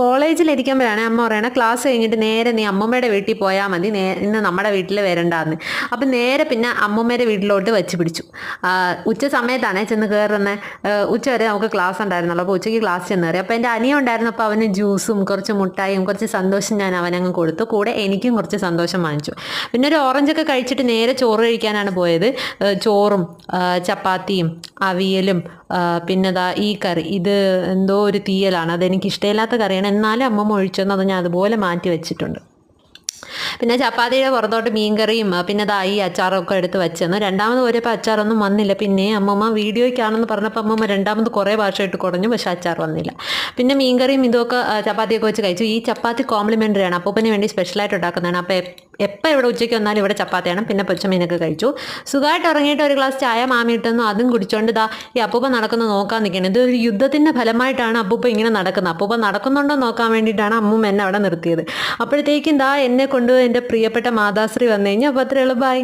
കോളേജിലിരിക്കുമ്പോഴാണ് അമ്മ പറയണ ക്ലാസ് കഴിഞ്ഞിട്ട് നേരെ നീ അമ്മമ്മയുടെ വീട്ടിൽ പോയാൽ മതി ഇന്ന് നമ്മുടെ വീട്ടിൽ വരണ്ടാന്ന്. അപ്പം നേരെ പിന്നെ അമ്മമ്മയുടെ വീട്ടിലോട്ട് വെച്ച് പിടിച്ചു. ഉച്ച സമയത്താണ് ചെന്ന് കയറുന്നത് ഉച്ച വരെ നമുക്ക് ക്ലാസ് ഉണ്ടായിരുന്നുള്ളൂ. അപ്പോൾ ഉച്ചയ്ക്ക് ക്ലാസ് ചെന്ന് കയറി. അപ്പോൾ എന്റെ അനിയ ഉണ്ടായിരുന്നപ്പോൾ അവന് ജ്യൂസും കുറച്ച് മുട്ടായും കുറച്ച് സന്തോഷം ഞാൻ അവനങ്ങ് കൊടുത്തു. കൂടെ എനിക്കും കുറച്ച് സന്തോഷം വാങ്ങിച്ചു. പിന്നെ ഒരു ഓറഞ്ചൊക്കെ കഴിച്ചിട്ട് നേരെ ചോറ് കഴിക്കാനാണ് പോയത്. ചോറും ചപ്പാത്തിയും അവിയലും പിന്നെതാ ഈ കറി ഇത് എന്തോ ഒരു തീയലാണ് അതെനിക്ക് ഇഷ്ടമില്ലാത്ത കറിയാണ്. എന്നാലും അമ്മ ഒഴിച്ചെന്ന് അത് ഞാൻ അതുപോലെ മാറ്റി വെച്ചിട്ടുണ്ട്. പിന്നെ ചപ്പാത്തിയുടെ പുറത്തോട്ട് മീൻകറിയും പിന്നെ ഈ അച്ചാറൊക്കെ എടുത്ത് വെച്ചെന്ന്. രണ്ടാമത് പോയപ്പോൾ അച്ചാറൊന്നും വന്നില്ല. പിന്നെ അമ്മമ്മ വീഡിയോയ്ക്കാണെന്ന് പറഞ്ഞപ്പോൾ അമ്മമ്മ രണ്ടാമത് കുറേ ഭാഷ ഇട്ട് കുറഞ്ഞു പക്ഷെ അച്ചാർ വന്നില്ല. പിന്നെ മീൻകറിയും ഇതൊക്കെ ചപ്പാത്തിയൊക്കെ വെച്ച് കഴിച്ചു. ഈ ചപ്പാത്തി കോംപ്ലിമെന്ററി ആണ് അപ്പൂപ്പന് വേണ്ടി സ്പെഷ്യലായിട്ട് ഉണ്ടാക്കുന്നതാണ്. അപ്പോൾ എപ്പോൾ ഇവിടെ ഉച്ചയ്ക്ക് വന്നാലും ഇവിടെ ചപ്പാത്തിയാണ് പിന്നെ പൊച്ചമീനൊക്കെ കഴിച്ചു. സുഖമായിട്ട് ഇറങ്ങിയിട്ട് ഒരു ഗ്ലാസ് ചായ മാമി അതും കുടിച്ചോണ്ട് ഇതാ ഈ അപ്പൂപ്പ നടക്കുന്നത് നോക്കാൻ നിൽക്കണം ഇത് ഒരു യുദ്ധത്തിന്റെ ഫലമായിട്ടാണ് അപ്പൂപ്പ ഇങ്ങനെ നടക്കുന്നത്. അപ്പൂപ്പ നടക്കുന്നുണ്ടോ നോക്കാൻ വേണ്ടിയിട്ടാണ് അമ്മൂമ്മ എന്നെ അവിടെ നിർത്തിയത്. അപ്പോഴത്തേക്കും ദാ എന്നെ കൊണ്ട് എന്റെ പ്രിയപ്പെട്ട മാതാശ്രീ വന്നു കഴിഞ്ഞാൽ അപ്പോൾ അത്രയുള്ളൂ ബൈ